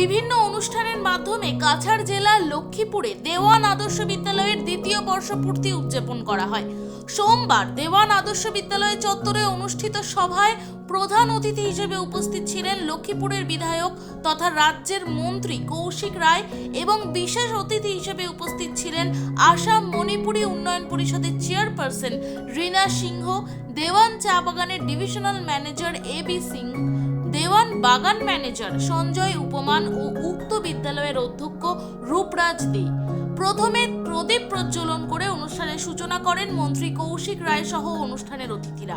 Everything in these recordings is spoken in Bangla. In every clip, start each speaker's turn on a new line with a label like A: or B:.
A: বিভিন্ন অনুষ্ঠানের মাধ্যমে কাছাড় জেলার লক্ষ্মীপুরে দেওয়ান আদর্শ বিদ্যালয়ের দ্বিতীয় বর্ষপূর্তি উদযাপন করা হয়। সোমবার দেওয়ান আদর্শ বিদ্যালয় চত্বরে অনুষ্ঠিত সভায় প্রধান অতিথি হিসেবে উপস্থিত ছিলেন লক্ষ্মীপুরের বিধায়ক তথা রাজ্যের মন্ত্রী কৌশিক রায় এবং বিশেষ অতিথি হিসেবে উপস্থিত ছিলেন আসাম মণিপুরী উন্নয়ন পরিষদের চেয়ারপারসন রীনা সিংহ, দেওয়ান চা বাগানের divisional manager A B Singh Dewan বাগান ম্যানেজার সঞ্জয় উপমান ও উক্ত বিদ্যালয়ের অধ্যক্ষ রূপরাজ দে। প্রথমে প্রদীপ প্রজ্বলন করে অনুষ্ঠানের সূচনা করেন মন্ত্রী কৌশিক রায় সহ অনুষ্ঠানের অতিথিরা।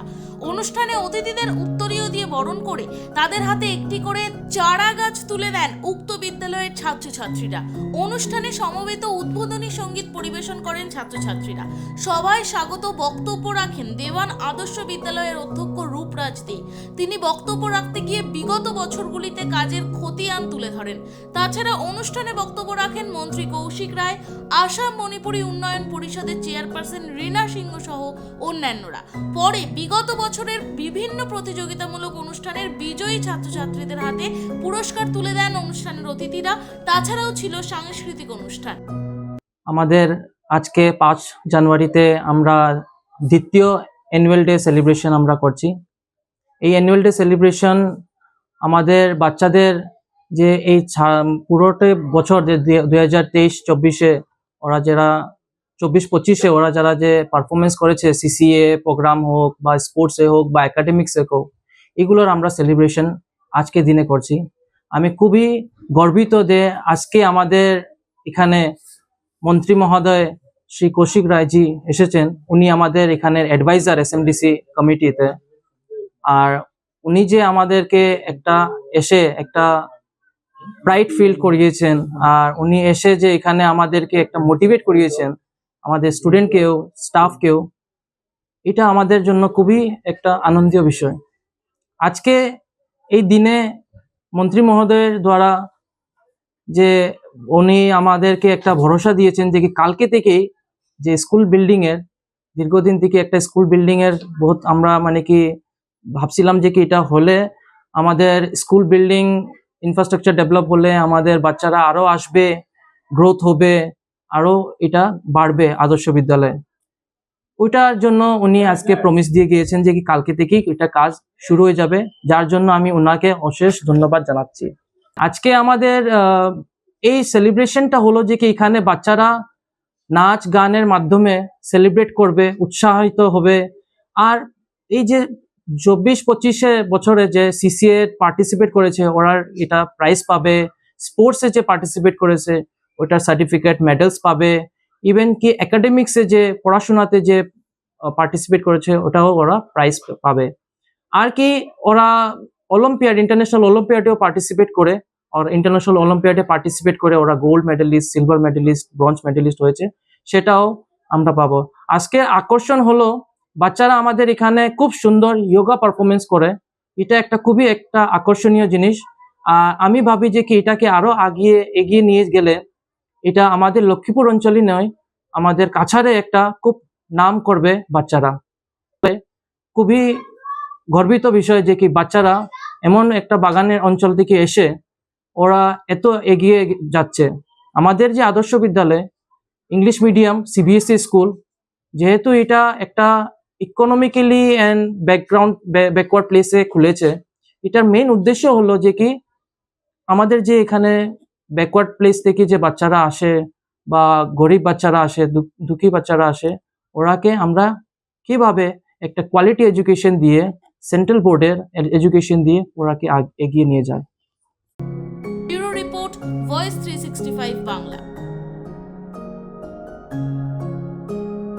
A: অনুষ্ঠানে অতিথিদের উত্তরীয় দিয়ে বরণ করে তাদের হাতে একটি করে চারা গাছ তুলে দেন উক্ত বিদ্যালয়ের ছাত্রছাত্রীরা। অনুষ্ঠানে সমবেত উদ্বোধনী সংগীত পরিবেশন করেন ছাত্রছাত্রীরা। সভায় স্বাগত বক্তব্য রাখেন দেওয়ান আদর্শ বিদ্যালয়ের অধ্যক্ষ রূপরাজ দে। তিনি বক্তব্য রাখতে গিয়ে বিগত বছরগুলিতে কাজের খতিয়ান তুলে ধরেন। তাছাড়া অনুষ্ঠানে বক্তব্য রাখেন মন্ত্রী কৌশিক রায়, আসাম মণিপুরী উন্নয়ন পরিষদের চেয়ারপারসন রীনা সিংহ সহ অন্যান্যরা। পরে বিগত বছরের বিভিন্ন প্রতিযোগিতামূলক অনুষ্ঠানের বিজয়ী ছাত্রছাত্রীদের হাতে পুরস্কার তুলে দেন অনুষ্ঠানের অতিথিরা। তাছাড়াও ছিল সাংস্কৃতিক অনুষ্ঠান।
B: আমাদের আজকে পাঁচ জানুয়ারিতে আমরা দ্বিতীয় অ্যানুয়াল ডে সেলিব্রেশন আমরা করছি। এই অ্যানুয়াল ডে সেলিব্রেশন আমাদের বাচ্চাদের যে এই পুরোটা বছর যে দুই হাজার তেইশ, চব্বিশে ওরা যারা, চব্বিশ পঁচিশে ওরা যারা যে পারফরমেন্স করেছে সিসিএ প্রোগ্রাম হোক বা স্পোর্টসে হোক বা একাডেমিক্সে হোক এগুলোর আমরা সেলিব্রেশন আজকে দিনে করছি। আমি খুবই গর্বিত যে আজকে আমাদের এখানে মন্ত্রী মহোদয় শ্রী কৌশিক রায়জি এসেছেন। উনি আমাদের এখানের অ্যাডভাইজার এসএমডিসি কমিটিতে আর উনি যে আমাদেরকে একটা এসে একটা প্রাইড ফিল করিয়েছেন, আর উনি এসে যে এখানে আমাদেরকে একটা মোটিভেট করিয়েছেন, আমাদের স্টুডেন্টকেও স্টাফকেও এটা আমাদের জন্য খুবই একটা আনন্দীয় বিষয়। আজকে এই দিনে মন্ত্রী মহোদয়ের দ্বারা যে উনি আমাদেরকে একটা ভরসা দিয়েছেন যে কি কালকে থেকেই যে স্কুল বিল্ডিং এর দীর্ঘদিন থেকে একটা স্কুল বিল্ডিং এর বহুত আমরা মানে কি ভাবছিলাম যে কি এটা হলে আমাদের স্কুল বিল্ডিং ইনফ্রাস্ট্রাকচার ডেভেলপ হলে আমাদের বাচ্চারা আরও আসবে গ্রোথ হবে, আরও এটা বাড়বে আদর্শ বিদ্যালয়ে। ওইটার জন্য উনি আজকে প্রমিস দিয়ে গিয়েছেন যে কি কালকে থেকেই এটা কাজ শুরু হয়ে যাবে। যার জন্য আমি ওনাকে অশেষ ধন্যবাদ জানাচ্ছি। আজকে আমাদের এই সেলিব্রেশনটা হলো যে কি এখানে বাচ্চারা নাচ গানের মাধ্যমে সেলিব্রেট করবে উৎসাহিত হবে। আর এই যে চব্বিশ পঁচিশে বছরে যে সিসিএ পার্টিসিপেট করেছে ওরা এটা প্রাইজ পাবে। স্পোর্টসে যে পার্টিসিপেট করেছে ওটার সার্টিফিকেট মেডেলস পাবে। ইভেন কি একাডেমিক্সে যে পড়াশোনাতে যে পার্টিসিপেট করেছে, ওটাও ওরা প্রাইজ পাবে। আর কি ওরা অলিম্পিয়াড ইন্টারন্যাশনাল অলিম্পিয়াডেও পার্টিসিপেট করে আর ইন্টারন্যাশনাল অলিম্পিয়াডে পার্টিসিপেট করে ওরা gold medallist silver medallist bronze medallist হয়েছে, সেটাও আমরা পাবো। আজকে আকর্ষণ হলো, বাচ্চারা আমাদের এখানে খুব সুন্দর যোগা পারফরমেন্স করে। এটা একটা খুবই একটা আকর্ষণীয় জিনিস। আমি ভাবি যে কি এটাকে আরও আগিয়ে, এগিয়ে নিয়ে গেলে এটা আমাদের লক্ষ্মীপুর অঞ্চলই নয়, আমাদের কাছাড়ে একটা খুব নাম করবে বাচ্চারা। খুবই গর্বিত বিষয় যে কি বাচ্চারা এমন একটা বাগানের অঞ্চল থেকে এসে ওরা এত এগিয়ে যাচ্ছে। আমাদের যে আদর্শ বিদ্যালয়, ইংলিশ মিডিয়াম সিবিএসই স্কুল, যেহেতু এটা একটা ইকোনমিক্যালি অ্যান্ড ব্যাকগ্রাউন্ড ব্যাকওয়ার্ড প্লেসে খুলেছে, এটার মেন উদ্দেশ্য হলো যে কি আমাদের যে এখানে ব্যাকওয়ার্ড প্লেস থেকে যে বাচ্চারা আসে বা গরিব বাচ্চারা আসে দুঃখী বাচ্চারা আসে, ওরাকে আমরা কীভাবে একটা কোয়ালিটি এডুকেশন দিয়ে সেন্ট্রাল বোর্ডের এডুকেশন দিয়ে ওরাকে এগিয়ে নিয়ে যায়?
A: Bureau report voice three Bangla.